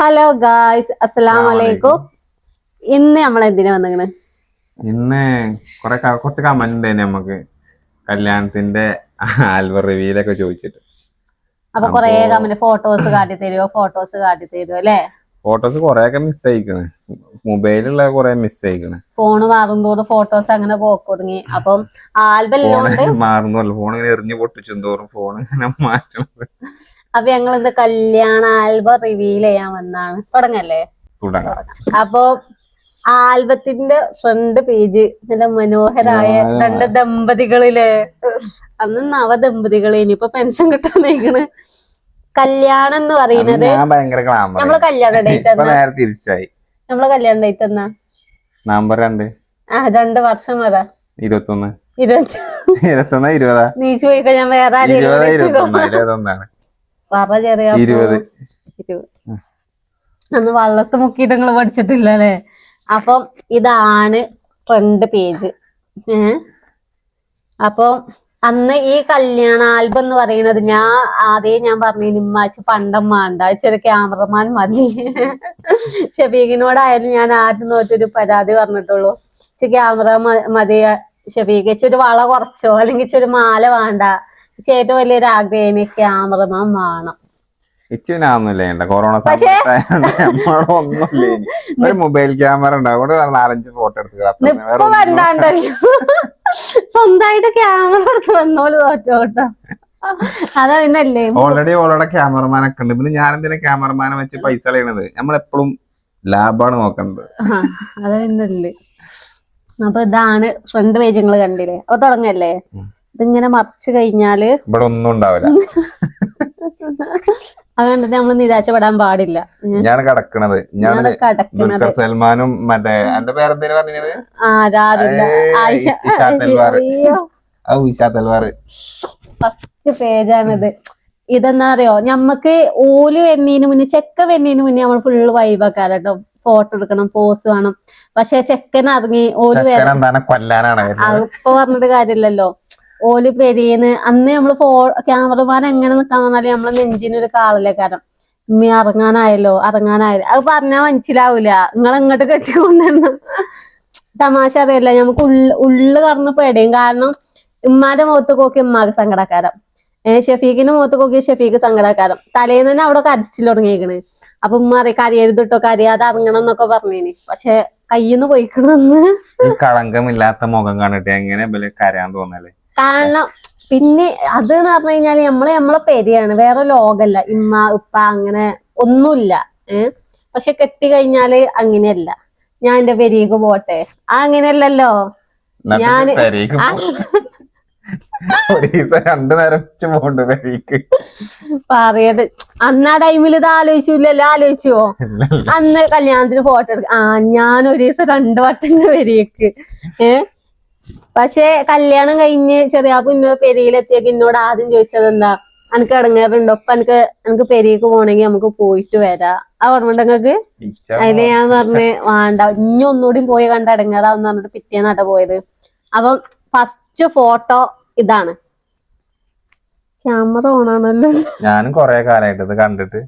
Hello guys അസ്സലാം വലൈക്കും ഇന്ന് നമ്മൾ എന്തിനാ വന്നിങ്ങനെ ഇന്ന് കൊറേ കുറച്ച് കമന്റ് ഉണ്ടായിരുന്നു നമുക്ക്. കല്യാണത്തിന്റെ ആൽബം റിവ്യൂലൊക്കെ ചോദിച്ചിട്ട്. അപ്പൊ കൊറേ കമന്റ് ഫോട്ടോസ് കാട്ടി തരുമോ ഫോട്ടോസ് കാട്ടി തരുമോ അല്ലേ? ഫോട്ടോസ് കൊറേ ഒക്കെ മിസ് ആയിക്കണ് മൊബൈലുള്ള കൊറേ മിസ് ആയിക്കണ്. ഫോണ് മാറുന്തോറും ഫോട്ടോസ് അങ്ങനെ പോക്ക് തുടങ്ങി അപ്പം ആൽബം ഉണ്ട്. ഫോൺ ഇങ്ങനെ എറിഞ്ഞു പൊട്ടിച്ചും തോറും ഫോൺ ഇങ്ങനെ മാറ്റണത് അപ്പൊ ഞങ്ങൾ ഇത് കല്യാണ ആൽബം റിവീൽ ചെയ്യാൻ വന്നാണ്. തുടങ്ങല്ലേ? തുടങ്ങാം. അപ്പൊ ആൽബത്തിന്റെ ഫ്രണ്ട് പേജ് നല്ല മനോഹരായ. രണ്ട് ദമ്പതികളിലെ അന്ന് നവ ദമ്പതികളെ ഇനിയിപ്പൊ പെൻഷൻ കിട്ടാനായിക്കണ് കല്യാണം എന്ന് പറയുന്നത് നമ്മൾ കല്യാണ ഡേറ്റ് തിരിച്ചായി. നമ്മളെ കല്യാണ ഡേറ്റ് എന്നാ? നവംബർ രണ്ട്. ആ രണ്ട് വർഷം വരാ ഇരുപത്തൊന്ന്. ഇരുപത്തി ഇരുപത്തൊന്ന് ഇരുപതാ? നീച്ചു പോയിക്കോ ഞാൻ വേറെ ആരെയും പറ ചെറിയ ഇരുപത്. അന്ന് വള്ളത്ത് മുക്കിയിട്ട് നിങ്ങൾ പഠിച്ചിട്ടില്ല അല്ലേ അപ്പം ഇതാണ് ഫ്രണ്ട് പേജ്. ഏഹ് അപ്പം അന്ന് ഈ കല്യാണ ആൽബം എന്ന് പറയുന്നത് ഞാൻ ആദ്യം ഞാൻ പറഞ്ഞു നിമ്മാച്ച് പണ്ടം വേണ്ട ചെറിയ ക്യാമറമാൻ മതി. ഷഫീഖിനോടായാലും ഞാൻ ആദ്യം നോട്ടൊരു പരാതി പറഞ്ഞിട്ടുള്ളൂ. ഇച്ചി ക്യാമറ മതി ഇച്ചി ഒരു വള കുറച്ചോ? അല്ലെങ്കിൽ ഒരു മാല വേണ്ട. ഇച്ചി ഏറ്റവും വലിയൊരു ആഗ്രഹം ക്യാമറമാൻ വേണം. കൊറോണ. ഒരു മൊബൈൽ ക്യാമറ നാലഞ്ച് ഫോട്ടോ എടുത്ത് സ്വന്തമായിട്ട് ക്യാമറ എടുത്ത് വന്നോൽ തോറ്റോട്ടോ അതാ പിന്നല്ലേ. ഓൾറെഡി ഓളോടെ ക്യാമറമാൻ ഒക്കെ ഉണ്ട്. പിന്നെ ഞാൻ എന്തിനാ ക്യാമറമാനെ വെച്ച് പൈസ കളയണത്? നമ്മളെപ്പോഴും ലാഭാണ് നോക്കേണ്ടത്. അതാ പിന്നല്ലേ. അപ്പൊ ഇതാണ് ഫ്രണ്ട് പേജ് നിങ്ങൾ കണ്ടില്ലേ? അപ്പൊ തുടങ്ങല്ലേ. ഇതിങ്ങനെ മറിച്ച് കഴിഞ്ഞാൽ ഇവിടെ ഒന്നും ഉണ്ടാവില്ല. അത് കണ്ടിട്ട് നമ്മൾ നിരാശപ്പെടാൻ പാടില്ല. ഞാൻ കടക്കണത്. ഞാൻ കടക്കണത്. സൽമാനും മറ്റേ എന്റെ പേരെന്തേലും പറഞ്ഞത് ഇഷാ തൽവാർ. ഫസ്റ്റ് പേജാണിത് ഇതെന്താ അറിയോ? ഞമ്മക്ക് ഓൽ വെണ്ണീന് മുന്നേ ചെക്ക വെണ്ണീന് മുന്നേ നമ്മൾ ഫുള്ള് വൈബാക്കാറ് കേട്ടോ. ഫോട്ടോ എടുക്കണം പോസ് വേണം. പക്ഷെ ചെക്കൻ ഇറങ്ങി ഓൽ വേറെ അതിപ്പോ പറഞ്ഞിട്ട് കാര്യമില്ലല്ലോ. ഓൽ പെരിയന്ന് അന്ന് നമ്മൾ ഫോ ക്യാമറമാൻ എങ്ങനെ നിക്കാൻ പറഞ്ഞാൽ നമ്മളെ നെഞ്ചിനൊരു കാളില്ലേ കാരണം. ഉമ്മി ഇറങ്ങാനായല്ലോ ഇറങ്ങാനായല്ലോ അത് പറഞ്ഞാ മനസ്സിലാവൂല. നിങ്ങൾ ഇങ്ങോട്ട് കെട്ടിക്കൊണ്ടെന്ന് തമാശ അറിയില്ല നമുക്ക് ഉള്ള ഉള്ളു കറന്ന് പേടിയും. കാരണം ഉമ്മാന്റെ മുഖത്ത് നോക്കി ഉമ്മാക്ക് സങ്കടക്കാരം. ഏഹ് ഷഫീഖിന്റെ മുഖത്ത് നോക്കി ഷഫീഖ് സങ്കടക്കാരം. തലേന്ന് തന്നെ അവിടെ കരച്ചിൽ തുടങ്ങിയേക്കണ്. അപ്പൊ ഉമ്മ അറിയാം കരയരുതിട്ടോ കരയാതെ ഇറങ്ങണം എന്നൊക്കെ പറഞ്ഞേന്. പക്ഷെ കയ്യിന്ന് പോയിക്കണെന്ന്. കളങ്കമില്ലാത്ത മുഖം കണ്ടിട്ട് എങ്ങനെ കരയാൻ തോന്നൽ? കാരണം പിന്നെ അത് എന്ന് പറഞ്ഞു കഴിഞ്ഞാൽ നമ്മൾ നമ്മളെ പെരിയാണ്. വേറെ ലോകല്ല. ഇമ്മ ഉപ്പ അങ്ങനെ ഒന്നുമില്ല. ഏഹ് പക്ഷെ കെട്ടി കഴിഞ്ഞാൽ അങ്ങനെയല്ല. ഞാൻ എന്റെ പെരിയക്ക് പോട്ടെ. ആ അങ്ങനെയല്ലല്ലോ. ഞാൻ പെരേക്ക് രണ്ടു നേരം പോണ്ട് പെരേക്ക്. പറയത് അന്ന് ആ ടൈമിൽ ഇത് ആലോചിച്ചില്ലല്ലോ ആലോചിച്ചോ? അന്ന് കല്യാണത്തിന് ഫോട്ടോ എടുക്ക ആ ഞാൻ ഒരു ദിവസം രണ്ടു വട്ടം പെരിയേക്ക് ഏ? പക്ഷെ കല്യാണം കഴിഞ്ഞ് ചെറിയാപ്പ് ഇന്നോട് പെരിയിലെത്തിയൊക്കെ ഇന്നോട് ആദ്യം ചോദിച്ചത് എന്താ? എനിക്ക് ഇടങ്ങാറുണ്ടോ? ഒപ്പം എനിക്ക് എനിക്ക് പെരിയക്ക് പോണെങ്കിൽ നമുക്ക് പോയിട്ട് വരാം. ആ ഓർമ്മ നിങ്ങൾക്ക് അതിൽ ഞാൻ പറഞ്ഞ് വേണ്ട ഇനി ഒന്നുകൂടി പോയി കണ്ട ഇടങ്ങാറാന്ന് പറഞ്ഞിട്ട് പിറ്റേന്നാട്ട പോയത്. അപ്പം ഫസ്റ്റ് ഫോട്ടോ ഇതാണ്. ക്യാമറ ഓണാണല്ലോ ഞാനും കൊറേ കാലായിട്ട് ഇത് കണ്ടിട്ട്.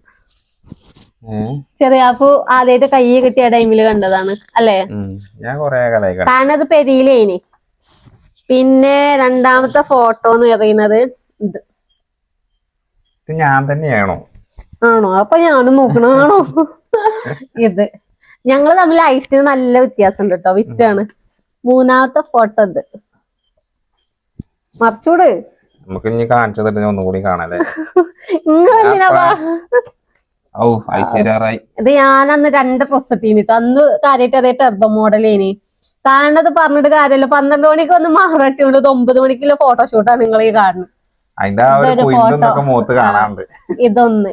ചെറിയ ചെറിയാപ്പു ആദ്യമായിട്ട് കൈ കിട്ടിയ ടൈമിൽ കണ്ടതാണ് അല്ലേ? ഞാൻ കൊറേ കാലായി താനത് കാരണം അത് പെരിയിലേനി പിന്നെ രണ്ടാമത്തെ ഫോട്ടോ എന്ന് പറയുന്നത് ഇത്. ഇത് ഞാൻ തന്നെയാണോ? ആണോ? അപ്പൊ ഞാനും നോക്കണാണോ ഇത്. ഞങ്ങൾ തമ്മിൽ ഹൈറ്റിന് നല്ല വ്യത്യാസം ഉണ്ട് കേട്ടോ വിറ്റാണ്. മൂന്നാമത്തെ ഫോട്ടോ ഇത്. മറിച്ചൂട്. നമുക്ക് ഇനി കാണിച്ചു തരുന്ന ഒന്നുകൂടി കാണാല്ലേ? ഇത് ഞാൻ അന്ന് രണ്ട് ഡ്രസ് ഇട്ടീനിട്ടോ അന്ന് കാര്യമായിട്ട് അതേ ടെർബോ മോഡലേനി കാണുന്നത് പറഞ്ഞിട്ട് കാര്യമില്ല. പന്ത്രണ്ട് മണിക്ക് ഒന്ന് മാറട്ടെ ഉണ്ട് ഒമ്പത് മണിക്കുള്ള ഫോട്ടോഷൂട്ടാണ് നിങ്ങൾ ഈ കാണുന്നത് അതിന്റെ ആ ഒരു. മുഖത്ത് കാണാണ്ട് ഇതൊന്ന്.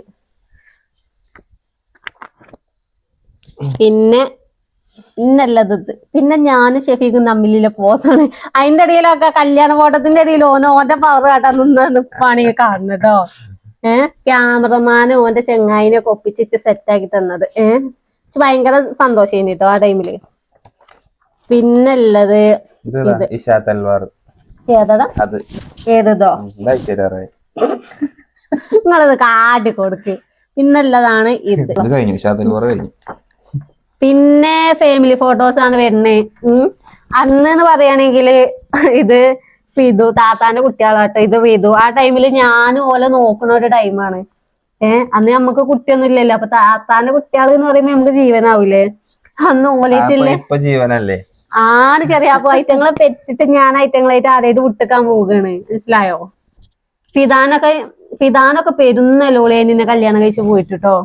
പിന്നെ ഇന്നല്ലത് പിന്നെ ഞാനും ഷെഫീഖും തമ്മിലുള്ള പോസാണ് അതിന്റെ ഇടയിലൊക്കെ കല്യാണ ഫോട്ടത്തിന്റെ ഇടയിൽ ഓന ഓന്റെ പവർ കാട്ടാൻ നിന്നാണ് നിപ്പാണ് ഈ കാണുന്നത് കേട്ടോ ഏഹ് ക്യാമറമാന് ഓന്റെ ചെങ്ങായിനെ ഒപ്പിച്ചിട്ട് സെറ്റാക്കി തന്നത്. ഏഹ് ഭയങ്കര സന്തോഷം കേട്ടോ ആ ടൈമിൽ പിന്നുള്ളത് ഉള്ളത് ഇഷാ തൽവാർ. ഏതാ അത്. ഏതോ ഉം, ഇത് ഐശ്വര്യാറായി നിങ്ങളത് കാട്ടി കൊടുക്ക്. പിന്നുള്ളതാണ് ഇത്. കഴിഞ്ഞു കഴിഞ്ഞു. പിന്നെ ഫാമിലി ഫോട്ടോസ് ആണ് വരുന്നത് അന്ന് എന്ന് പറയുകയാണെങ്കിൽ ഇത് സിതു താത്താന്റെ കുട്ടികളാട്ടോ. ഇത് വിതു ആ ടൈമിൽ ഞാൻ ഓലെ നോക്കുന്ന ഒരു ടൈമാണ് ഏഹ് അന്ന് നമുക്ക് കുട്ടിയൊന്നും ഇല്ലല്ലോ അപ്പൊ താത്താന്റെ കുട്ടികൾ എന്ന് പറയുമ്പോ നമുക്ക് ജീവനാവൂലേ? അന്ന് ഓലിട്ടില്ലേ ഓലേറ്റില്ലേ ജീവനല്ലേ? ആണ് ചെറിയ അപ്പൊ ഐറ്റങ്ങളെ പെറ്റിട്ട് ഞാൻ ഐറ്റങ്ങളായിട്ട് ആദ്യമായിട്ട് വിട്ടുക്കാൻ പോവുകയാണ്. മനസ്സിലായോ? ഫിദാനൊക്കെ ഫിദാനൊക്കെ പെരുന്നലോളേനെ കല്യാണം കഴിച്ച് പോയിട്ടോ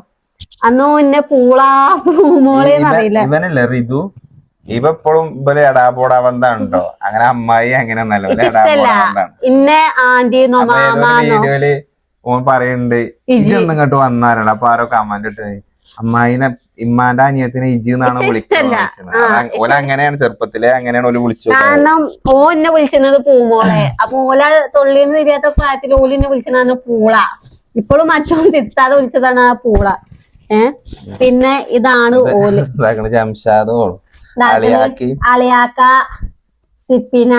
അന്നോ എന്നെ പൂളാ പൂമോളേന്ന് അറിയില്ല ഇവനല്ലേ റിതു? ഇവ എപ്പോഴും ഇവർ എടാപോടാ ബന്ധാണോ അങ്ങനെ അമ്മായി അങ്ങനെ ഇഷ്ടല്ല ഇന്നെ ആന്റി വീഡിയോയിൽ ഓൻ പറയുന്നുണ്ട് ഇജി. ഒന്നും ഇങ്ങോട്ട് വന്നാലാണ് അപ്പൊ ആരോ കമന്റ് ഇട്ട് അമ്മായിനെ ഇമ്മാന്റെ അനിയത്തിനെ ഇജി എന്നാണ് വിളിക്കുന്നത് ഓല അങ്ങനെയാണ് ചെറുപ്പത്തിലെ അങ്ങനെയാണ് ഓൽ വിളിച്ചു കാരണം ഓ എന്നെ വിളിച്ചത് പൂമോളെ. അപ്പൊ ഓല തൊള്ളിന്ന് തിരിയാത്ത പ്രായത്തിൽ ഓലിനെ വിളിച്ചതാണ് പൂള. ഇപ്പോഴും മറ്റൊന്നും തിരുത്താതെ വിളിച്ചതാണ് ആ പൂള. ഏ? പിന്നെ ഇതാണ് ഓൽ. ജംഷാദ് അളിയാക്ക സിപ്പിന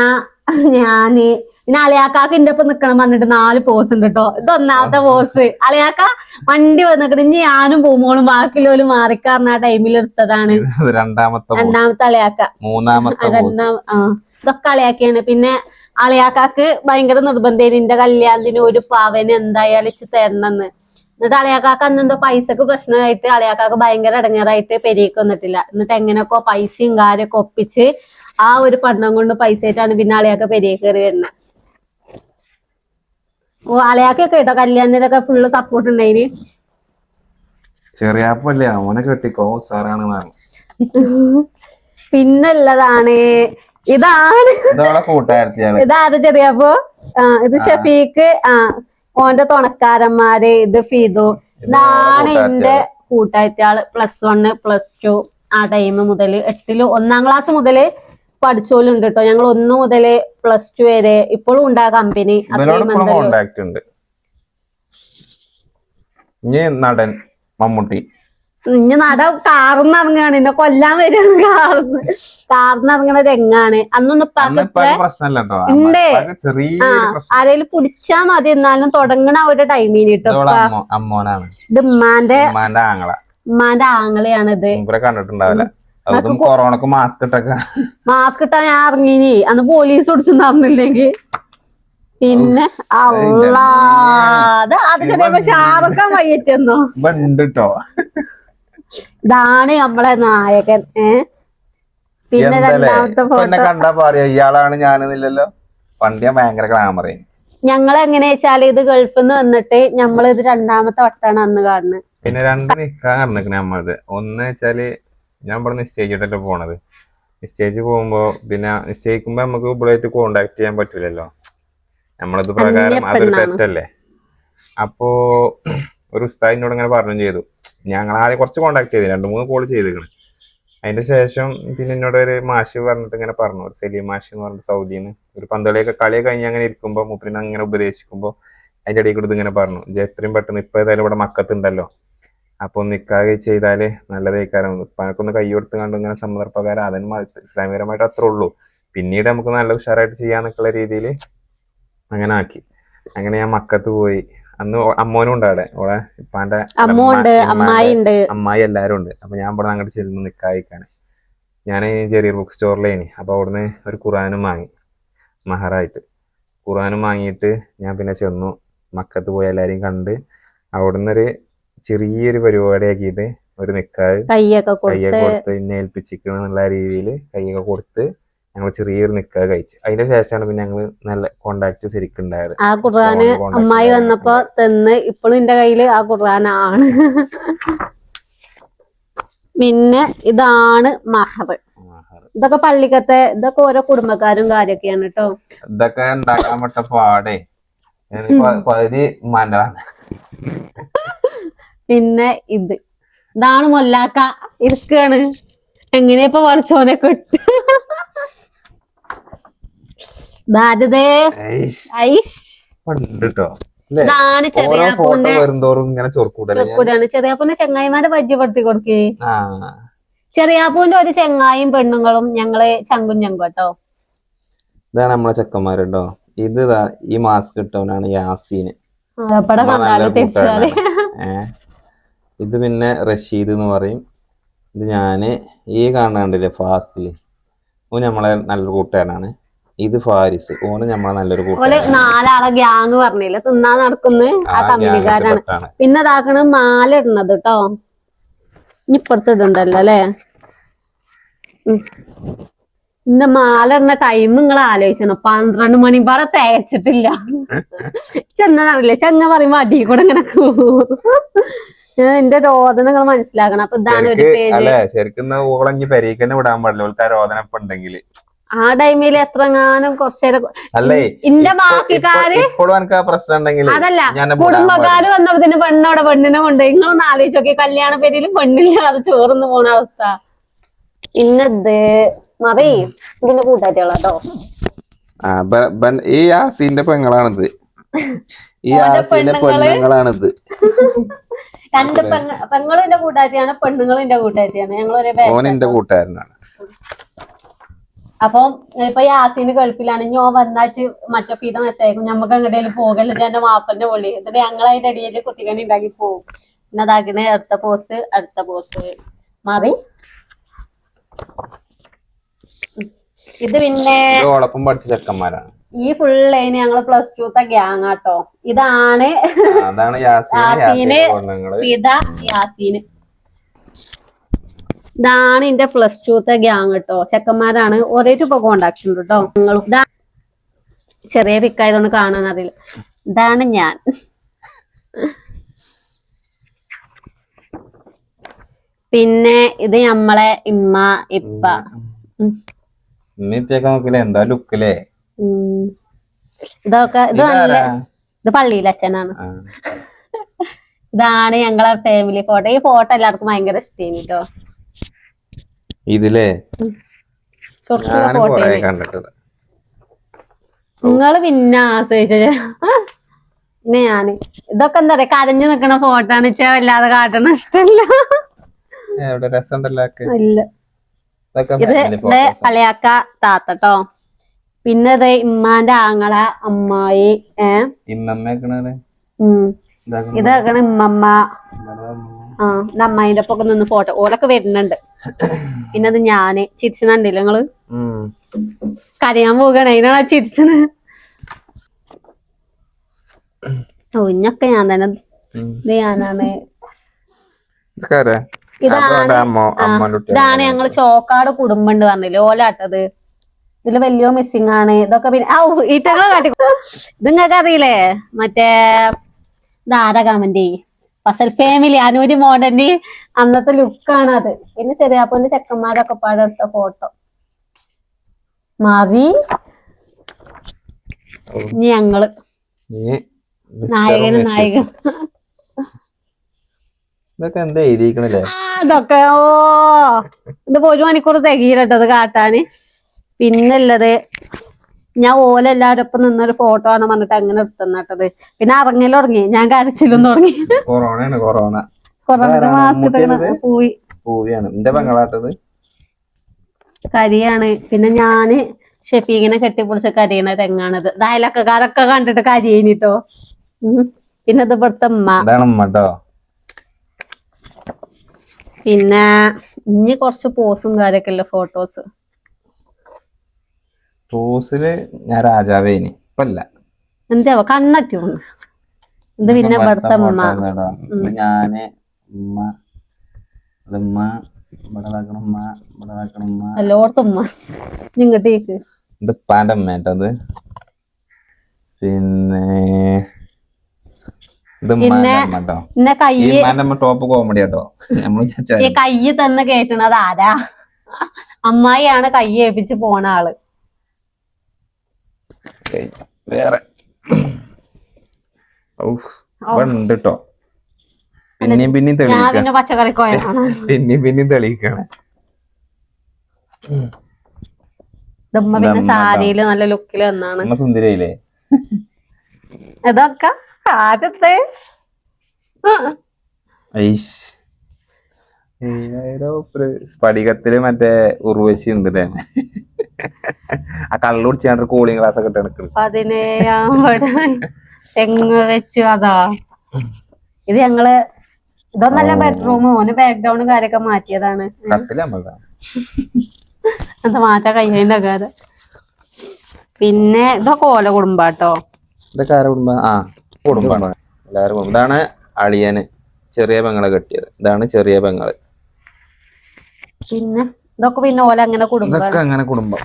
ഞാൻ പിന്നെ അളിയാക്കാക്ക് എന്റെ ഒപ്പം നിക്കണം പറഞ്ഞിട്ട് നാല് പോസ് ഉണ്ട് കേട്ടോ ഇത് ഒന്നാമത്തെ പോസ് അലയാക്ക വണ്ടി വന്നിട്ട് ഇനി ഞാനും പൂമോളും ബാക്കിയുള്ളവരും മാറിക്കാറിന് ആ ടൈമിൽ എടുത്തതാണ്. രണ്ടാമത്തെ രണ്ടാമത്തെ അലയാക്ക മൂന്നാമത്തെ boss. രണ്ടാം ആ. ഇതൊക്കെ അളിയാക്കയാണ്. പിന്നെ അളയാക്കാക്ക് ഭയങ്കര നിർബന്ധമായിരുന്നു എന്റെ കല്യാണത്തിന് ഒരു പാവന് എന്തായാലും ഇച്ച് തരണമെന്ന് എന്നിട്ട് അളയാക്കാക്ക അന്ന് എന്തോ പൈസക്ക് പ്രശ്നമായിട്ട് അളയാക്കാക്ക് ഭയങ്കര ഇടങ്ങേറായിട്ട് പെരിയേക്ക് വന്നിട്ടില്ല. എന്നിട്ട് എങ്ങനെയൊക്കെ പൈസയും കാര്യമൊക്കെ ഒപ്പിച്ച് ആ ഒരു പണ്ടം കൊണ്ട് പൈസ ആയിട്ടാണ് പിന്നെ അളയാക്ക പെരിയ കയറി വരുന്നത് ഓ അളയാക്കൊക്കെ കേട്ടോ കല്യാണത്തിനൊക്കെ ഫുള്ള് സപ്പോർട്ട് ഉണ്ടായിന്. ചെറിയാപ്പല്ലേ അവനെ കെട്ടിക്കോ സാറാണ് പിന്നുള്ളതാണ് ഇതാണ്. ഇതാണ് ഇതാര് ചെറിയപ്പോ ഇത് ഷഫീഖ് ആ ഓന്റെ തുണക്കാരന്മാര് ഇത് ഫിദു. ഇതാണ് എന്റെ കൂട്ടായിട്ടാൾ പ്ലസ് വണ് പ്ലസ് ടു ആ ടൈം മുതൽ എട്ടിൽ ഒന്നാം ക്ലാസ് മുതൽ പഠിച്ചോലുണ്ട് കേട്ടോ ഞങ്ങൾ ഒന്ന് മുതൽ പ്ലസ് ടു വരെ ഇപ്പോഴും ഉണ്ടാ കമ്പനി ഇപ്പോഴും ബന്ധം കോണ്ടാക്ട് ഉണ്ട്. നടൻ മമ്മൂട്ടി. ഇനി നട കാർന്ന് ഇറങ്ങാണ് എന്നെ കൊല്ലാൻ വരികയാണ് കാർന്ന്. കാർന്ന് ഇറങ്ങണ രംഗാണ്. അന്നൊന്നും ഉണ്ടേ. ആ ആരെങ്കിലും പിടിച്ചാ മതി. എന്നാലും തുടങ്ങണ ഒരു ടൈമിന് കേട്ടോ ഇത് ഉമ്മാന്റെ ഉമ്മാന്റെ ആങ്ങള. ഉമ്മാന്റെ ആങ്ങളെയാണ് ഇത് കണ്ടിട്ടുണ്ടാവില്ല. അതും കൊറോണക്ക് മാസ്ക് ഇട്ടൊക്കെ. മാസ്ക് ഇട്ടാ ഞാൻ ഇറങ്ങിനി. അന്ന് പോലീസ് പിടിച്ചിട്ടുണ്ടായിരുന്നില്ലെങ്കിൽ പിന്നെ അത് അത് ചെറിയപ്പോ ഷാറുഖാൻ വയ്യറ്റെന്നോ ഇപ്പൊ ഇതാണ് നമ്മളെ നായകൻ ഏ? പിന്നെ രണ്ടാമത്തെ ഫോട്ടോ കണ്ടാ പറയാ? ഇയാളാണ് ഞാനെന്നില്ലല്ലോ? പണ്ട് ഞാൻ ഭയങ്കര ഗ്ലാമറേ ഞങ്ങൾ എങ്ങനെ വെച്ചാൽ ഇത് ഗൾഫിൽ നിന്ന് വന്നിട്ട് നമ്മളിത് രണ്ടാമത്തെ വട്ടാണ് അന്ന് കാണുന്നത് പിന്നെ രണ്ട് നിക്കാൻ കടന്നിക്കണേ നമ്മളത് ഒന്ന് വെച്ചാൽ ഞാൻ ഇവിടെ നിശ്ചയിച്ചിട്ടല്ലേ പോണത്. നിശ്ചയിച്ച് പോകുമ്പോ പിന്നെ നിശ്ചയിക്കുമ്പോ നമുക്ക് ഇവിടെയായിട്ട് കോണ്ടാക്ട് ചെയ്യാൻ പറ്റില്ലല്ലോ നമ്മളത് പ്രകാരം അതൊരു തെറ്റല്ലേ? അപ്പോ ഒരു ഉസ്താദിനോട് ഇങ്ങനെ പറഞ്ഞു ചെയ്തു. ഞങ്ങൾ ആദ്യം കുറച്ച് കോണ്ടാക്ട് ചെയ്തു. രണ്ട് മൂന്ന് കോൾ ചെയ്തിരിക്കണം. അതിന്റെ ശേഷം പിന്നെ എന്നോട് ഒരു മാഷ് പറഞ്ഞിട്ട് ഇങ്ങനെ പറഞ്ഞു. ഒരു സലീം മാഷ് എന്ന് പറഞ്ഞിട്ട് സൗദിന്ന് ഒരു പന്തളിയൊക്കെ കളിയൊക്കെ കഴിഞ്ഞ് അങ്ങനെ ഇരിക്കുമ്പോ മുപ്പിനെ അങ്ങനെ ഉപദേശിക്കുമ്പോ അതിന്റെ ഇടയിൽ കൂടി ഇങ്ങനെ പറഞ്ഞു. "ഇജ്ജ് എത്രയും പെട്ടെന്ന് ഇപ്പൊ ഏതായാലും ഇവിടെ മക്കത്തുണ്ടല്ലോ അപ്പൊ നിക്കാഹ് ചെയ്താൽ നല്ലതേക്കാരം കാരണം കൈ കൊടുത്ത് കണ്ടു ഇങ്ങനെ സമ്മർപ്പകാരം അതിന് ഇസ്ലാമികരമായിട്ട് അത്രേ ഉള്ളൂ. പിന്നീട് നമുക്ക് നല്ല ഉഷാറായിട്ട് ചെയ്യാന്നൊക്കെയുള്ള രീതിയിൽ അങ്ങനെ ആക്കി. അങ്ങനെ ഞാൻ മക്കത്ത് പോയി. അന്ന് അമ്മോനും ഉണ്ട് അവിടെ. ഓളെ ഇപ്പാന്റെ അമ്മായി എല്ലാരും ഉണ്ട്. അപ്പൊ ഞാൻ ഇവിടെ അങ്ങോട്ട് ചെല്ലുന്നു നിക്കായിക്കാണ് ഞാൻ ചെറിയ ബുക്ക് സ്റ്റോറിലേനി അപ്പൊ അവിടുന്ന് ഒരു ഖുറാനും വാങ്ങി. മഹറായിട്ട്. ഖുറാനും വാങ്ങിയിട്ട് ഞാൻ പിന്നെ ചെന്നു. മക്കത്ത് പോയി എല്ലാരെയും കണ്ട് അവിടുന്ന് ഒരു ചെറിയൊരു പരിപാടി ആക്കിയിട്ട് ഒരു നിക്കാവ് കൈയൊക്കെ കയ്യൊക്കെ കൊടുത്ത് ഇന്നെ ഏൽപ്പിച്ചിരിക്കണം എന്നുള്ള രീതിയിൽ കയ്യൊക്കെ കൊടുത്ത് ഞങ്ങൾ ചെറിയൊരു നിക്കാവ് കഴിച്ചു. അതിന്റെ ശേഷമാണ് പിന്നെ ഞങ്ങൾ നല്ല കോണ്ടാക്ട് ശരിക്കും ഉണ്ടായത്. ആ ഖുർആന് അമ്മായി വന്നപ്പോ തന്ന് ഇപ്പോഴും എന്റെ കയ്യിൽ ആ ഖുർആനാണ് പിന്നെ ഇതാണ് മഹർ. ഇതൊക്കെ പള്ളിക്കത്തെ ഇതൊക്കെ ഓരോ കുടുംബക്കാരും കാര്യൊക്കെയാണ് കേട്ടോ ഇതൊക്കെ ഉണ്ടാക്കാൻ പറ്റ പാടേ. പകുതി ഉമ്മാന്റെതാണ് പിന്നെ ഇത്. ഇതാണ് മൊല്ലാക്ക. ഇരിക്കാണ്. എങ്ങനെയപ്പോ ഇപ്പൊ വളച്ചോനെ കെട്ട് ഭാരതേ ഐഷ്. ഉണ്ട് ട്ടോ അല്ലേ? ഇതാണ് ഓരോ ഫോട്ടോ ചെറിയാപ്പൂന്റെ ചെങ്ങായിമാരെ പരിചയപ്പെടുത്തി കൊടുക്കേ. ചെറിയാപ്പൂന്റെ ഒരു ചെങ്ങായും പെണ്ണുങ്ങളും ഞങ്ങൾ ചങ്കും ചങ്കും കേട്ടോ. ഇതാണ് നമ്മളെ ചെക്കന്മാരുണ്ടോ? ഇത് ഈ മാസ്ക് ഇട്ടവനാണ് യാസീന്. എവിടെ ഇത് പിന്നെ റഷീദ് എന്ന് പറയും. ഇത് ഞാൻ ഈ കാണാണ്ടില്ലേ ഫാസിൽ ഓൻ നമ്മളെ നല്ലൊരു കൂട്ടുകാരനാണ്. ഇത് ഫാരിസ്. ഓന് നമ്മളെ നല്ലൊരു ഓൽ നാലാളെ ഗ്യാങ് പറഞ്ഞില്ല തിന്നാ നടക്കുന്ന? ആ കമ്പനിക്കാരാണ് പിന്നെ ഇതാക്കണ മാല ഇടണത് കേട്ടോ ഇനി ഇപ്പുറത്ത് ഇടണ്ടല്ലോ അല്ലേ? ഉം. ഇന്ന മാല ഇടുന്ന ടൈം നിങ്ങൾ ആലോചിച്ചണം. പന്ത്രണ്ട് മണി പാടെ തേച്ചിട്ടില്ല. ചെന്നതറിയില്ല ചെങ്ങ പറയുമ്പോ അടി കൂടെ ഇങ്ങനെ കൂടും. എന്റെ രോദന നിങ്ങൾ മനസ്സിലാക്കണം. അപ്പൊ ഇതാണ് ഒരു പേര് പേജ്. അല്ലെ? ശരിക്കും ഓളഞ്ഞ് പെരീക്കന്നെ വിടാൻ പാടില്ല. ഓൾക്ക് ആ രോദന ഇപ്പൊ ഉണ്ടെങ്കിൽ ആ ടൈമിൽ എത്രങ്ങാനും കുറച്ചേരം അല്ലേ? ഇന്റെ ബാക്കിക്കാര് അതല്ല കുടുംബക്കാര് വന്നപ്പോ പെണ്ണവിടെ പെണ്ണിനെ കൊണ്ട് നിങ്ങളൊന്ന് ആലോചിച്ച് നോക്കി. കല്യാണ പേരിൽ പെണ്ണില്ലാതെ ചോർന്ന് പോണ അവസ്ഥ. ഇന്നത് മറി ഇതിന്റെ കൂട്ടാറ്റികളാട്ടോ ഈ ആസിന്റെ പെങ്ങളാണിത്. ഈ ആസിന്റെ പെണ്ണുങ്ങളാണിത്. രണ്ട് പെങ്ങ പെങ്ങളും എന്റെ കൂട്ടുകാരിയാണ് പെണ്ണുങ്ങളും എന്റെ കൂട്ടുകാരിയാണ്. ഞങ്ങൾ ഒരേ batch ഓൻ എന്റെ കൂട്ടുകാരനാണ്. അപ്പം ഇപ്പൊ യാസീന് ഗൾഫിലാണ്. ഇനി ഓൻ വന്നാച്ച് മറ്റേ ഫീത മെസ്സേജ് അയക്കും. നമുക്ക് എങ്ങടേലും പോകല്ലോ എന്റെ മാപ്പന്റെ പൊള്ളി എന്നിട്ട് ഞങ്ങൾ അതിന്റെ അടിയിൽ കുട്ടികളെ ഉണ്ടാക്കി പോകും പിന്നെ അതാക്കിന് അടുത്ത പോസ് അടുത്ത പോസ് മാറി. ഇത് പിന്നെ ഓളൊപ്പം പഠിച്ച ചെക്കന്മാരാണ്. ഈ ഫുൾ ലൈൻ ഞങ്ങൾ പ്ലസ് ടുത്തെ ഗ്യാങ് ആട്ടോ. ഇതാണ് യാസീന് യാസീന് ഇതാണ് എന്റെ പ്ലസ് ടുത്തെ ഗ്യാങ് കേട്ടോ ചെക്കന്മാരാണ് ഒരേ ഇപ്പൊ കോണ്ടാക്ട് ഉണ്ട് കേട്ടോ നിങ്ങൾ ചെറിയ പിക്കായതുകൊണ്ട് കാണാൻ അറിയില്ല. ഇതാണ് ഞാൻ. പിന്നെ ഇത് നമ്മളെ ഇമ്മ ഇപ്പ. ഇമ്മിപ്പൊക്കെ നോക്കില്ലേ? എന്താ ലുക്കില്ലേ. ഇതൊക്കെ ഇത് നല്ല ഇത് പള്ളിയിലെ അച്ഛനാണ്. ഇതാണ് ഞങ്ങളെ ഫാമിലി ഫോട്ടോ ഈ ഫോട്ടോ എല്ലാവർക്കും ഭയങ്കര ഇഷ്ടം കേട്ടോ ഇതിലേ? നിങ്ങൾ പിന്നെ ആശ്രയിച്ചത് പിന്നെ ഞാൻ. ഇതൊക്കെ എന്താ പറയാ കരഞ്ഞു നിക്കണ ഫോട്ടോ ആണ് വെച്ചാ വല്ലാതെ കാട്ടണ രസമുണ്ടല്ലോ ഇല്ല. ഇത് പളയാക്ക. കളിയാക്ക താത്തട്ടോ പിന്നെ ഇത് ഇമ്മാന്റെ ആങ്ങള അമ്മായി ഏ? ഇതാക്കണ ഇമ്മമ്മ. ആ ഇത് അമ്മായിന്റെ ഒപ്പം ഒക്കെ നിന്ന് ഫോട്ടോ. ഓലൊക്കെ വരുന്നുണ്ട്. പിന്നെ അത് ഞാൻ ചിരിച്ചണുണ്ടല്ലോ നിങ്ങൾ? കരയാൻ പോകണ അതിനാണ് ചിരിച്ചണ്. ഓ ഇഞ്ഞൊക്കെ ഞാൻ തന്നെ. ഇത് ഞാനാണ്? ഇതാണ്. ഇതാണ് ഞങ്ങൾ ചോക്കാട് കുടുംബം ഉണ്ട് പറഞ്ഞില്ലേ? ഓലാട്ടത്. ഇതിൽ വലിയ മിസ്സിംഗ് ആണ്. ഇതൊക്കെ പിന്നെ ഔ ഈറ്റകളെ കാട്ടി ഇത് നിങ്ങൾക്ക് അറിയില്ലേ മറ്റേ ഇതാരാ കമന്റ് ഫസൽ ഫാമിലി അനൂരി മോഡലിന്റെ അന്നത്തെ ലുക്കാണ് അത്. പിന്നെ ചെറിയാപ്പന്റെ ചെക്കന്മാരൊക്കെ പാടെടുത്ത ഫോട്ടോ മാറി. ഞങ്ങൾ. നായകനും നായകൻ നായിക ഇതൊക്കെ എന്താ ഓ. ഇതിപ്പോ ഒരു മണിക്കൂർ തികയില്ലട്ടത് കാട്ടാന്. പിന്നുള്ളത് ഞാൻ ഓല എല്ലാവരും ഒപ്പം നിന്നൊരു ഫോട്ടോ ആണ് പറഞ്ഞിട്ട് അങ്ങനെ എടുത്തത് പിന്നെ ഇറങ്ങൽ തുടങ്ങി. ഞാൻ കരച്ചിലും തുടങ്ങി. കൊറോണയാണ് കൊറോണ. കൊറോണ മാസ്ക് മമ്മൂട്ടിയുടേത്? പോയി പൂവിയാണ്. എന്റെ പെങ്ങളാട്ടത്? കരിയാണ്. പിന്നെ ഞാൻ ഷെഫീഖിനെ കെട്ടിപ്പൊളിച്ച കരിയണ തെങ്ങാണിത്. അയലക്കാരൊക്കെ കണ്ടിട്ട് കരിയനിട്ടോ പിന്നെ ഇത് ഇവിടുത്തെ ഉമ്മ. ഇതാണ് ഉമ്മ കേട്ടോ പിന്നെ ഇനി കുറച്ച് പോസും കാര്യൊക്കെ ഉള്ള ഫോട്ടോസ് ടൂസിൽ ഞാൻ രാജാവേനി ഇപ്പല്ല. എന്താ കണ്ണറ്റു ഇത് പിന്നെ ഇവിടുത്തെ ഉമ്മ? ഞാൻ ഉമ്മ ഇത് ഉമ്മ ഇവിടെ ഇതാക്കണ ഉമ്മ ഇവിടെ ഇതാക്കണ ഉമ്മ. എല്ലായിടത്തും ഉമ്മ. ഇങ്ങോട്ടേക്ക് ഇത് ഉപ്പാന്റെ ഉമ്മ കേട്ടത് പിന്നെ പിന്നെ കയ്യ് ടോപ്പ് കോമഡി കേട്ടോ കയ്യ് തന്ന് കേട്ടണത് ആരാ? അമ്മായിയാണ് കയ്യ് ഏൽപ്പിച്ച് പോണ ആൾ. കഴിഞ്ഞു. വേറെ. ഉണ്ട് കേട്ടോ പിന്നെയും പിന്നെയും തെളിയിക്കണം പിന്നെയും പിന്നെയും തെളിയിക്കാണ്. സാരിയിൽ നല്ല വന്നാണ്. സുന്ദരിയില്ലേ ഇതൊക്കെ ആദ്യത്തെ. ഏതോ സ്ഫടികത്തിൽ മറ്റേ ഉർവശി ഉണ്ട് ആ കള്ളു കുടിച്ചാണ്ട് കൂളിംഗ് ഗ്ലാസ് ഒക്കെ ഇട്ട് പതിനേഴാം തെങ്ങ് വെച്ചു അതാ? ഇത് ഞങ്ങൾ ഇതൊന്നല്ല ബെഡ്റൂം ഓന് ബാക്ക്ഗ്രൗണ്ട് കാര്യൊക്കെ മാറ്റിയതാണ്. എന്താ മാറ്റാൻ കഴിയുന്ന കാര്യം പിന്നെ ഇതൊക്കെ ഓല കുടുംബാട്ടോ? ഇതൊക്കെ ആരെ കുടുംബ? ആ കുടുംബാണ്. എല്ലാവരും. ഇതാണ് അളിയന് ചെറിയ പെങ്ങളെ കെട്ടിയത്. ഇതാണ് ചെറിയ പെങ്ങൾ. പിന്നെ ഇതൊക്കെ പിന്നെ ഓല അങ്ങനെ കുടുംബം ഇതൊക്കെ അങ്ങനെ കുടുംബം.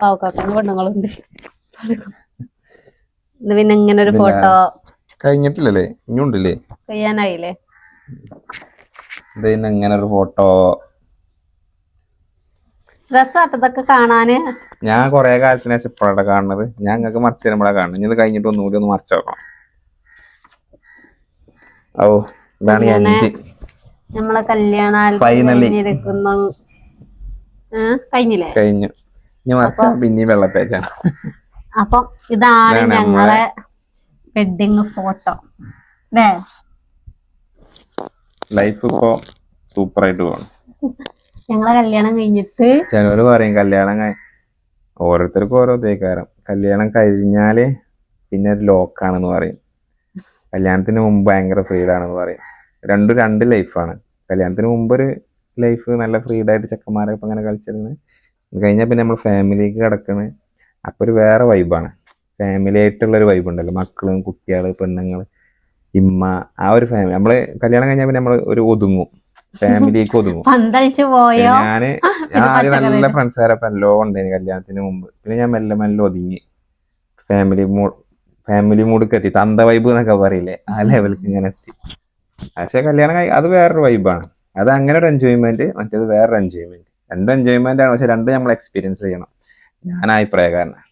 പാവക്കാക്കുന്ന പെണ്ണുങ്ങളുണ്ട്. പിന്നെ ഇങ്ങനെ ഒരു ഫോട്ടോ കഴിഞ്ഞിട്ടില്ലല്ലേ? ഇനിയുണ്ടല്ലേ? പിന്നെ ഇങ്ങനെ ഒരു ഫോട്ടോ. കാണാന്. ഞാൻ കൊറേ കാലത്തിന് ശേഷം ഇപ്പോഴാണ് കാണുന്നത് ഞാൻ നിങ്ങൾക്ക് മറിച്ച് തരുമ്പോഴാണ് കാണുന്നത് ഇനി ഇത് കഴിഞ്ഞിട്ട് ഒന്നുകൂടി ഒന്ന് മറിച്ച് നോക്കണം. ഓ ഇതാണ് അഞ്ച്. നമ്മളെ കല്യാണ Finally. കഴിഞ്ഞില്ലേ? കഴിഞ്ഞു. പിന്നെയും വെള്ളപ്പേച്ചാണ് അപ്പം ഇതാണ് ഞങ്ങളെ വെഡിങ് ഫോട്ടോ അല്ലേ ലൈഫ് ഇപ്പോ സൂപ്പർ ആയിട്ട് പോകണം ഞങ്ങളെ കല്യാണം കഴിഞ്ഞിട്ട് ചിലവര് പറയും കല്യാണം ഓരോരുത്തർക്കും ഓരോ തേക്കാരം കല്യാണം കഴിഞ്ഞാൽ പിന്നെ ഒരു ലോക്കാണെന്ന് പറയും. കല്യാണത്തിന് മുമ്പ് ഭയങ്കര ഫ്രീഡാണെന്ന് പറയും. രണ്ടും രണ്ട് ലൈഫാണ് കല്യാണത്തിന് മുമ്പ് ഒരു ലൈഫ് നല്ല ഫ്രീഡായിട്ട് ചെക്കന്മാരൊക്കെ ഇപ്പം അങ്ങനെ കളിച്ചിരുന്നത് കഴിഞ്ഞാൽ പിന്നെ നമ്മൾ ഫാമിലിക്ക് കിടക്കണ്. അപ്പോൾ ഒരു വേറെ വൈബാണ് ഫാമിലി ആയിട്ടുള്ളൊരു വൈബ് ഉണ്ടല്ലോ. മക്കളും കുട്ടികൾ പെണ്ണുങ്ങൾ ഇമ്മ ആ ഒരു ഫാമിലി നമ്മൾ കല്യാണം കഴിഞ്ഞാൽ പിന്നെ നമ്മൾ ഒരു ഒതുങ്ങും. ഫാമിലിക്ക് ഒതുങ്ങും. ഞാൻ ഞാൻ ആദ്യം നല്ല ഫ്രണ്ട്സുകാരെ എല്ലോ ഉണ്ടായിരുന്നു കല്യാണത്തിന് മുമ്പ്. പിന്നെ ഞാൻ മെല്ലെ മെല്ലെ ഒതുങ്ങി. ഫാമിലി മൂഡ് ഫാമിലി മൂഡൊക്കെ എത്തി. തന്ത വൈബ് എന്നൊക്കെ പറയില്ലേ? ആ ലെവലിക്ക് ഇങ്ങനെ എത്തി. പക്ഷെ കല്യാണം കഴി അത് വേറൊരു വൈബാണ് അത് അങ്ങനെ ഒരു എൻജോയ്മെന്റ് മറ്റേത് വേറൊരു എൻജോയ്മെന്റ് രണ്ടും എൻജോയ്മെന്റ് ആണ്. പക്ഷെ രണ്ടും നമ്മൾ എക്സ്പീരിയൻസ് ചെയ്യണം. ഞാൻ അഭിപ്രായക്കാരനാണ്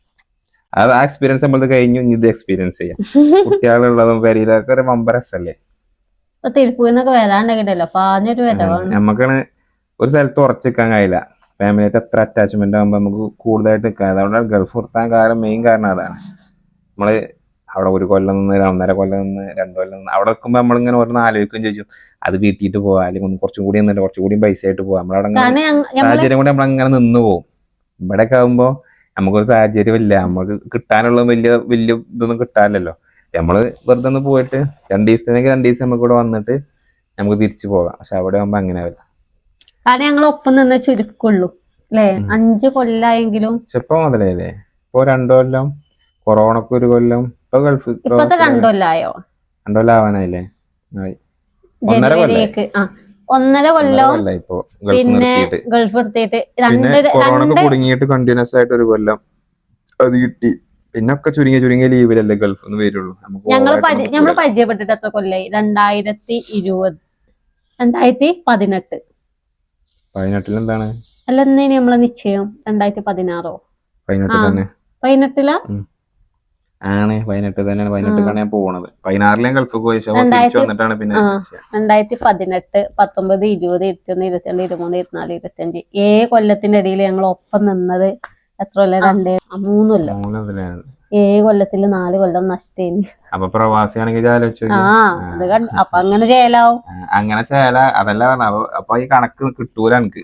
അത് ആ എക്സ്പീരിയൻസ് നമ്മളത് കഴിഞ്ഞു ഇനി ഇത് എക്സ്പീരിയൻസ് ചെയ്യാം. കുട്ടികളുള്ളതും പെരിയിലൊക്കെ ഒരു മമ്പരസല്ലേ തിരുപ്പൂരിന്നൊക്കെ വരാണ്ടെങ്കിലല്ലോ പാഞ്ഞൊരു വരവാണ് നമുക്കാണ് ഒരു സ്ഥലത്ത് ഉറച്ചിക്കാൻ കഴിയില്ല. ഫാമിലിയായിട്ട് എത്ര അറ്റാച്ച്മെന്റ് ആകുമ്പോൾ നമുക്ക് കൂടുതലായിട്ട് നിൽക്കാം അതുകൊണ്ടാണ് ഗൾഫ് നിർത്താൻ കാരണം മെയിൻ കാരണം അതാണ്. നമ്മൾ അവിടെ ഒരു കൊല്ലം നിന്ന് ഒന്നര കൊല്ലം നിന്ന് രണ്ട് കൊല്ലം നിന്ന്. അവിടെ നിൽക്കുമ്പോൾ നമ്മളിങ്ങനെ ഓരോന്ന് ആലോചിക്കുകയും ചോദിച്ചു അത് വീട്ടിയിട്ട് പോവാ അല്ലെങ്കിൽ ഒന്ന് കുറച്ചും കൂടി നിന്നല്ലോ കുറച്ചും കൂടി പൈസ ആയിട്ട് പോവാം. നമ്മളവിടെ സാഹചര്യം കൂടി നമ്മളങ്ങനെ നിന്ന് പോകും ഇവിടെയൊക്കെ ആകുമ്പോൾ നമുക്കൊരു സാഹചര്യം ഇല്ല നമുക്ക് കിട്ടാനുള്ള വലിയ വലിയ ഇതൊന്നും കിട്ടാനില്ലല്ലോ. നമ്മൾ വെറുതെ ഒന്ന് പോയിട്ട് രണ്ട് ദിവസത്തേക്ക് രണ്ട് ദിവസം നമുക്ക് ഇവിടെ വന്നിട്ട് നമുക്ക് തിരിച്ചു പോകാം. പക്ഷെ അവിടെ ആകുമ്പോൾ അങ്ങനെ ആവില്ല. കാരണം ഞങ്ങൾ ഒപ്പം നിന്ന് ചുരുക്കുള്ളൂ. അല്ലേ? അഞ്ച് കൊല്ലായെങ്കിലും ചെപ്പം മുതലേ ഇപ്പൊ രണ്ടു കൊല്ലം കൊറോണക്ക് ഒരു കൊല്ലം ഇപ്പൊ ഗൾഫ് ഇപ്പത്തെ രണ്ടു കൊല്ലായോ രണ്ടു കൊല്ലം. ഒന്നര ഒന്നര കൊല്ലം പിന്നെ ഗൾഫ് എടുത്തിട്ട് രണ്ട് കുടുങ്ങിയിട്ട് കണ്ടിന്യൂസ് ആയിട്ട് ഒരു കൊല്ലം അത് കിട്ടി. പിന്നെ ഒക്കെ ചുരുങ്ങിയ ചുരുങ്ങിയ ലീവിലല്ലേ ഗൾഫ് നിന്ന് വരുള്ളൂ. ഞങ്ങൾ പോരാ. പരിചയപ്പെട്ടിട്ട് എത്ര കൊല്ലായി? രണ്ടായിരത്തി ഇരുപത്. രണ്ടായിരത്തി പതിനെട്ട്. പതിനെട്ടിൽ എന്താണ്? അല്ല എന്നേനി നമ്മളെ നിശ്ചയം രണ്ടായിരത്തി പതിനാറോ? പതിനെട്ടിലാ? ആണ്. പതിനെട്ട് തന്നെയാണ്. പതിനെട്ടിലാണ് ഞാൻ പോണത്. പതിനാറിലെ ഗൾഫ് പോയി. തിരിച്ചു വന്നിട്ടാണ് പിന്നെ. രണ്ടായിരത്തി പതിനെട്ട് പത്തൊമ്പത് ഇരുപത് ഇരുപത്തൊന്ന് ഇരുപത്തിരണ്ട് ഇരുപത്തിമൂന്ന് ഇരുപത്തിനാല് ഇരുപത്തിയഞ്ച്. ഏഴ് കൊല്ലത്തിന്റെ ഇടയിൽ ഞങ്ങൾ ഒപ്പം നിന്നത് എത്ര കൊല്ലം? രണ്ടേ ആ, ഏ കൊല്ലം. ഏഴ് കൊല്ലത്തിൽ നാല് കൊല്ലം നഷ്ടേനി അപ്പൊ പ്രവാസിയാണെങ്കിൽ ആലോചിച്ചു ആ അത് കണ്ട്. അപ്പൊ അങ്ങനെ ചെയ്യലാവും അങ്ങനെ ചേല അതല്ല പറഞ്ഞ. അപ്പൊ ഈ കണക്ക് കിട്ടൂല എനിക്ക്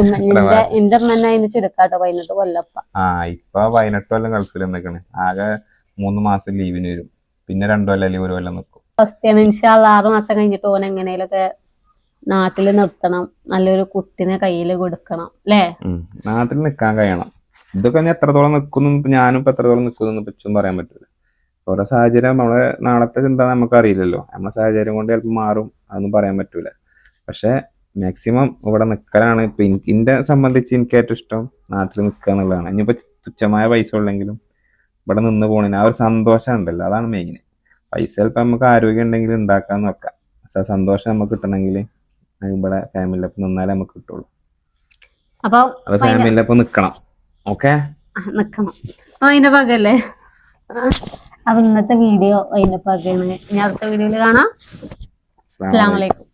എന്റെ എന്റെ അമ്മന്നെ അതിന് ചുരുക്കാട്ടോ പതിനെട്ട് കൊല്ലപ്പ. ആ ഇപ്പൊ പതിനെട്ട് കൊല്ലം ഗൾഫിൽ നിൽക്കണ് ആകെ മൂന്ന് മാസം ലീവിന് വരും. പിന്നെ രണ്ടു കൊല്ലം അല്ലെങ്കിൽ ഒരു കൊല്ലം നിൽക്കും ഫസ്റ്റ് ഇൻഷാല്ല ആറ് മാസം കഴിഞ്ഞിട്ട് ഓൻ എങ്ങനെയൊക്കെ നാട്ടിൽ നിർത്തണം. നല്ലൊരു കുട്ടിനെ കയ്യിൽ കൊടുക്കണം അല്ലേ നാട്ടിൽ നിൽക്കാൻ കഴിയണം. ഇതൊക്കെ ഞാൻ എത്രത്തോളം നിൽക്കുന്നു ഞാനും ഇപ്പൊ എത്രത്തോളം നിൽക്കുന്നു പറ്റും പറയാൻ പറ്റില്ല. ഓരോ സാഹചര്യം നമ്മളെ നാളത്തെ ചിന്ത നമുക്ക് അറിയില്ലല്ലോ നമ്മളെ സാഹചര്യം കൊണ്ട് ചിലപ്പോൾ മാറും. അതൊന്നും പറയാൻ പറ്റൂല. പക്ഷെ മാക്സിമം ഇവിടെ നിൽക്കലാണ് ഇപ്പൊ എനിക്ക് എന്റെ സംബന്ധിച്ച് എനിക്ക് ഏറ്റവും ഇഷ്ടം നാട്ടിൽ നിൽക്കുക എന്നുള്ളതാണ്. ഇനിയിപ്പോ തുച്ഛമായ പൈസ ഉള്ളെങ്കിലും ഇവിടെ നിന്ന് പോണതിന് ആ ഒരു സന്തോഷം ഉണ്ടല്ലോ. അതാണ് മെയിൻ പൈസ ചിലപ്പോൾ നമുക്ക് ആരോഗ്യം ഉണ്ടെങ്കിൽ ഉണ്ടാക്കാൻ നോക്കാം. പക്ഷെ ആ സന്തോഷം നമുക്ക് കിട്ടണമെങ്കിൽ ഇവിടെ ഫാമിലി ഒപ്പം നിന്നാലേ നമുക്ക് കിട്ടുള്ളൂ. അപ്പോൾ അത് ഫാമിലിയൊപ്പം നിൽക്കണം ഓക്കെ? നിൽക്കണം അതിന്റെ പകല്ലേ? അപ്പൊ ഇന്നത്തെ വീഡിയോ അതിന്റെ പകയാണ്. ഇനി അടുത്ത വീഡിയോയിൽ കാണാം. അസ്സലാമു അലൈക്കും.